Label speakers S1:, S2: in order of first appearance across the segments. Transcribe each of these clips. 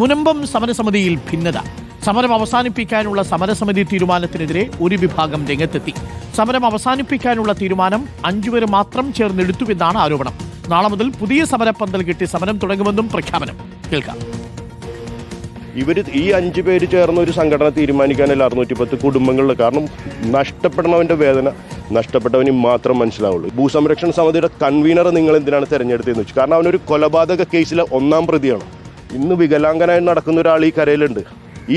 S1: മുനമ്പം സമരസമിതിയിൽ ഭിന്നത. സമരം അവസാനിപ്പിക്കാനുള്ള സമരസമിതി തീരുമാനത്തിനെതിരെ ഒരു വിഭാഗം രംഗത്തെത്തി. സമരം അവസാനിപ്പിക്കാനുള്ള തീരുമാനം അഞ്ചുപേർ മാത്രം ചേർന്നെടുത്തുവെന്നാണ് ആരോപണം. നാളെ മുതൽ പുതിയ സമരപ്പന്തൽ കിട്ടി സമരം തുടങ്ങുമെന്നും പ്രഖ്യാപനം. കേൾക്കാം.
S2: ഇവർ ഈ അഞ്ച് പേര് ചേർന്ന ഒരു സംഘടന തീരുമാനിക്കാനല്ല അറുന്നൂറ്റി പത്ത് കുടുംബങ്ങളിൽ കാരണം നഷ്ടപ്പെടണവന്റെ വേദന നഷ്ടപ്പെട്ടവന് മാത്രം മനസ്സിലാവുള്ളൂ. ഭൂസംരക്ഷണ സമിതിയുടെ കൺവീനർ നിങ്ങൾ എന്തിനാണ് തെരഞ്ഞെടുത്തതെന്ന് വെച്ചു. കാരണം അവനൊരു കൊലപാതക കേസിലെ ഒന്നാം പ്രതിയാണ്. ഇന്ന് വികലാംഗനായി നടക്കുന്ന ഒരാൾ ഈ കരയിലുണ്ട്.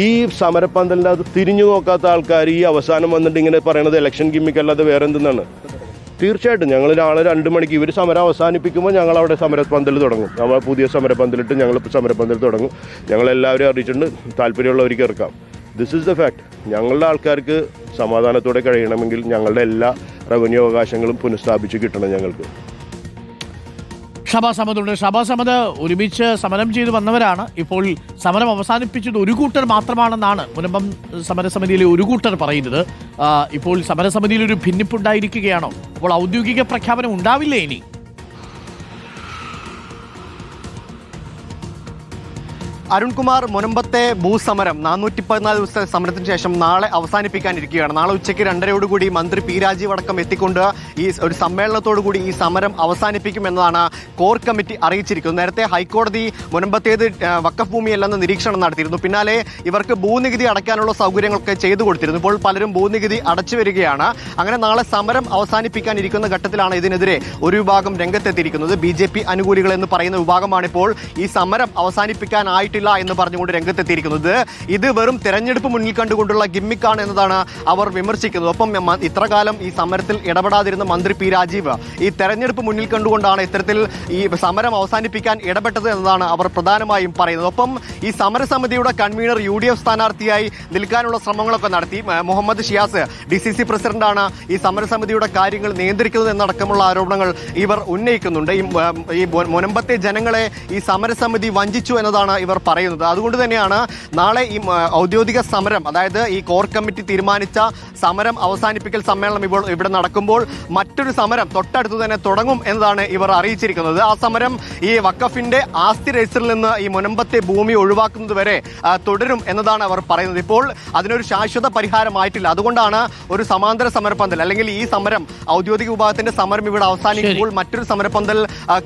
S2: ഈ സമരപ്പന്തലിന്റെ അത് തിരിഞ്ഞു നോക്കാത്ത ആൾക്കാർ ഈ അവസാനം വന്നിട്ട് ഇങ്ങനെ പറയണത് ഇലക്ഷൻ ഗിമ്മിക്കല്ലാതെ വേറെ എന്തെന്നാണ് തീർച്ചയായിട്ടും ഞങ്ങൾ നാളെ രണ്ട് മണിക്ക് ഇവർ സമരം അവസാനിപ്പിക്കുമ്പോൾ ഞങ്ങൾ അവിടെ സമരപ്പന്തൽ തുടങ്ങും. നമ്മൾ പുതിയ സമരപ്പന്തലിട്ട് ഞങ്ങൾ സമരപ്പന്തൽ തുടങ്ങും. ഞങ്ങളെല്ലാവരും അറിയിച്ചിട്ടുണ്ട് താല്പര്യമുള്ളവർക്ക് ഇറക്കാം ദിസ് ഇസ് ദ ഫാക്ട് ഞങ്ങളുടെ ആൾക്കാർക്ക് സമാധാനത്തോടെ കഴിയണമെങ്കിൽ ഞങ്ങളുടെ എല്ലാ റവന്യൂ അവകാശങ്ങളും പുനഃസ്ഥാപിച്ച് കിട്ടണം ഞങ്ങൾക്ക്.
S1: ഷബാസ് സമതുണ്ട് ഷബാ അഹമ്മദ് ഒരുമിച്ച് സമരം ചെയ്തു വന്നവരാണ്. ഇപ്പോൾ സമരം അവസാനിപ്പിച്ചത് ഒരു കൂട്ടർ മാത്രമാണെന്നാണ് മുനമ്പം സമരസമിതിയിലെ ഒരു കൂട്ടർ പറയുന്നത്. ഇപ്പോൾ സമരസമിതിയിൽ ഒരു ഭിന്നിപ്പുണ്ടായിരിക്കുകയാണോ? അപ്പോൾ ഔദ്യോഗിക പ്രഖ്യാപനം ഉണ്ടാവില്ലേ ഇനി?
S3: അരുൺകുമാർ മുനമ്പത്തെ ഭൂസമരം നാനൂറ്റി പതിനാല് ദിവസത്തെ സമരത്തിന് ശേഷം നാളെ അവസാനിപ്പിക്കാനിരിക്കുകയാണ്. നാളെ ഉച്ചയ്ക്ക് രണ്ടരയോടുകൂടി മന്ത്രി പി രാജീവ് അടക്കം എത്തിക്കൊണ്ട് ഈ ഒരു സമ്മേളനത്തോടു കൂടി ഈ സമരം അവസാനിപ്പിക്കും എന്നതാണ് കോർ കമ്മിറ്റി അറിയിച്ചിരിക്കുന്നത്. നേരത്തെ ഹൈക്കോടതി മുനമ്പത്തേത് വക്കഫ് ഭൂമിയല്ലെന്ന് നിരീക്ഷണം നടത്തിയിരുന്നു. പിന്നാലെ ഇവർക്ക് ഭൂനികുതി അടയ്ക്കാനുള്ള സൗകര്യങ്ങളൊക്കെ ചെയ്തു കൊടുത്തിരുന്നു. ഇപ്പോൾ പലരും ഭൂനികുതി അടച്ചു വരികയാണ്. അങ്ങനെ നാളെ സമരം അവസാനിപ്പിക്കാനിരിക്കുന്ന ഘട്ടത്തിലാണ് ഇതിനെതിരെ ഒരു വിഭാഗം രംഗത്തെത്തിയിരിക്കുന്നത്. ബി ജെ പി അനുകൂലികൾ എന്ന് പറയുന്ന വിഭാഗമാണിപ്പോൾ ഈ സമരം അവസാനിപ്പിക്കാനായിട്ടില്ല എന്ന് പറഞ്ഞുകൊണ്ട് രംഗത്തെത്തിയിരിക്കുന്നത്. ഇത് വെറും തെരഞ്ഞെടുപ്പ് മുന്നിൽ കണ്ടുകൊണ്ടുള്ള ഗിമ്മിക്കാണ് എന്നതാണ് അവർ വിമർശിക്കുന്നത്. ഒപ്പം ഇത്ര കാലം ഈ സമരത്തിൽ ഇടപെടാതിരുന്ന മന്ത്രി പി രാജീവ് ഈ തെരഞ്ഞെടുപ്പ് മുന്നിൽ കണ്ടുകൊണ്ടാണ് ഇത്തരത്തിൽ ഈ സമരം അവസാനിപ്പിക്കാൻ ഇടപെട്ടത് എന്നതാണ് അവർ പ്രധാനമായും പറയുന്നത്. ഒപ്പം ഈ സമരസമിതിയുടെ കൺവീനർ യു ഡി എഫ് സ്ഥാനാർത്ഥിയായി നിൽക്കാനുള്ള ശ്രമങ്ങളൊക്കെ നടത്തി Muhammad Shiyas D C C പ്രസിഡന്റാണ് ഈ സമരസമിതിയുടെ കാര്യങ്ങൾ നിയന്ത്രിക്കുന്നത് എന്നടക്കമുള്ള ആരോപണങ്ങൾ ഇവർ ഉന്നയിക്കുന്നുണ്ട്. ഈ മുനമ്പത്തെ ജനങ്ങളെ ഈ സമരസമിതി വഞ്ചിച്ചു എന്നതാണ് ഇവർ പറയുന്നത്. അതുകൊണ്ട് തന്നെയാണ് നാളെ ഈ ഔദ്യോഗിക സമരം അതായത് ഈ കോർ കമ്മിറ്റി തീരുമാനിച്ച സമരം അവസാനിപ്പിക്കൽ സമ്മേളനം ഇപ്പോൾ ഇവിടെ നടക്കുമ്പോൾ മറ്റൊരു സമരം തൊട്ടടുത്ത് തന്നെ തുടങ്ങും എന്നതാണ് ഇവർ അറിയിച്ചിരിക്കുന്നത്. ആ സമരം ഈ വക്കഫിന്റെ ആസ്തി രജിസ്റ്ററിൽ നിന്ന് ഈ മുനമ്പത്തെ ഭൂമി ഒഴിവാക്കുന്നത് വരെ തുടരും എന്നതാണ് അവർ പറയുന്നത്. ഇപ്പോൾ അതിനൊരു ശാശ്വത പരിഹാരമായിട്ടില്ല അതുകൊണ്ടാണ് ഒരു സമാന്തര സമരപ്പന്തൽ അല്ലെങ്കിൽ ഈ സമരം ഔദ്യോഗിക വിഭാഗത്തിന്റെ സമരം ഇവിടെ അവസാനിക്കുമ്പോൾ മറ്റൊരു സമരപ്പന്തൽ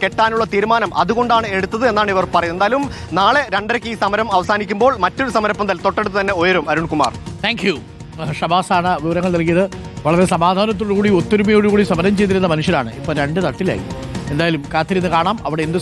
S3: കെട്ടാനുള്ള തീരുമാനം അതുകൊണ്ടാണ് എടുത്തത് എന്നാണ് ഇവർ പറയുന്നത്. എന്തായാലും നാളെ രണ്ടരയ്ക്ക് ഈ സമരം അവസാനിക്കുമ്പോൾ മറ്റൊരു സമരപ്പന്തൽ തൊട്ടടുത്ത് തന്നെ ഉയരും അരുൺകുമാർ
S1: താങ്ക് യു ഷബാസാണ് വിവരങ്ങൾ നൽകിയത്. വളരെ സമാധാനത്തോടുകൂടി ഒത്തൊരുമയോടുകൂടി സമരം ചെയ്തിരുന്ന മനുഷ്യരാണ്. ഇപ്പൊ രണ്ട് തട്ടിലായി. എന്തായാലും കാത്തിരുന്ന് കാണാം. അവിടെ എന്ത്